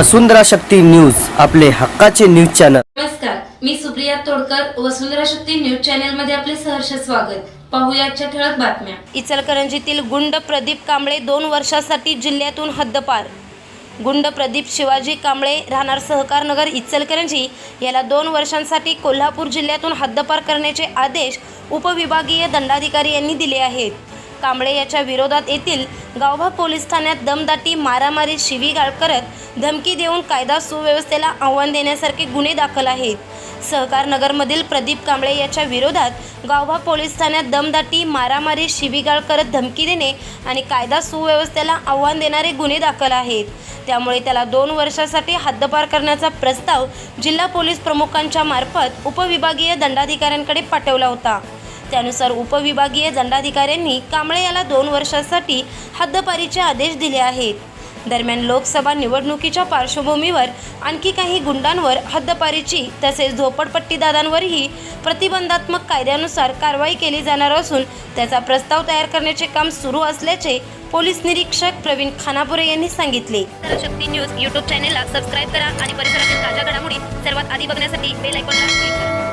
वसुंधरा Shakti news आपले हक्काचे news channel. नमस्कार मी सुप्रिया तोडकर वसुंधरा शक्ती न्यूज चॅनलमध्ये आपले सहर्ष स्वागत. पाहूया आजच्या ठळक बातम्या. इचलकरंजीतील गुंड प्रदीप कांबळे दोन वर्षासाठी जिल्ह्यातून हद्दपार. गुंड प्रदीप शिवाजी कांबळे राहणार सहकार नगर इचलकरंजी. याला दोन वर्षांसाठी कोल्हापूर जिल्ह्यातून हद्दपार करण्याचे आदेश उपविभागीय दंडाधिकारी यांनी दिले आहेत. कांबळे याच्या विरोधात येथील गावभाग पोलीस ठाण्यात दमदाटी मारामारी शिवीगाळ करत धमकी देऊन कायदा सुव्यवस्थेला आव्हान देण्यासारखे गुन्हे दाखल आहेत. सहकार नगरमधील प्रदीप कांबळे याच्या विरोधात गावभाग पोलीस ठाण्यात दमदाटी मारामारी शिवीगाळ करत धमकी देणे आणि कायदा सुव्यवस्थेला आव्हान देणारे गुन्हे दाखल आहेत. त्यामुळे त्याला दोन वर्षासाठी हद्दपार करण्याचा प्रस्ताव जिल्हा पोलीस प्रमुखांच्या मार्फत उपविभागीय दंडाधिकाऱ्यांकडे पाठवला होता. त्यानुसार उपविभागीय दंडाधिकाऱ्यांनी कांबळे याला दोन वर्षासाठी हद्दपारीचे आदेश दिले आहेत. दरम्यान लोकसभा निवडणुकीच्या पार्श्वभूमीवर आणखी काही गुंडांवर हद्दपारीची तसेच झोपडपट्टीदारांवरही प्रतिबंधात्मक कायद्यानुसार कारवाई केली जाणार असून त्याचा प्रस्ताव तयार करण्याचे काम सुरू असल्याचे पोलीस निरीक्षक प्रवीण खानापुरे यांनी सांगितले. शक्ती न्यूज यूट्यूब चॅनेलला सबस्क्राईब करा आणि परिसरातील ताज्या घडामोडी सर्वात आधी बघण्यासाठी बेल आयकॉनला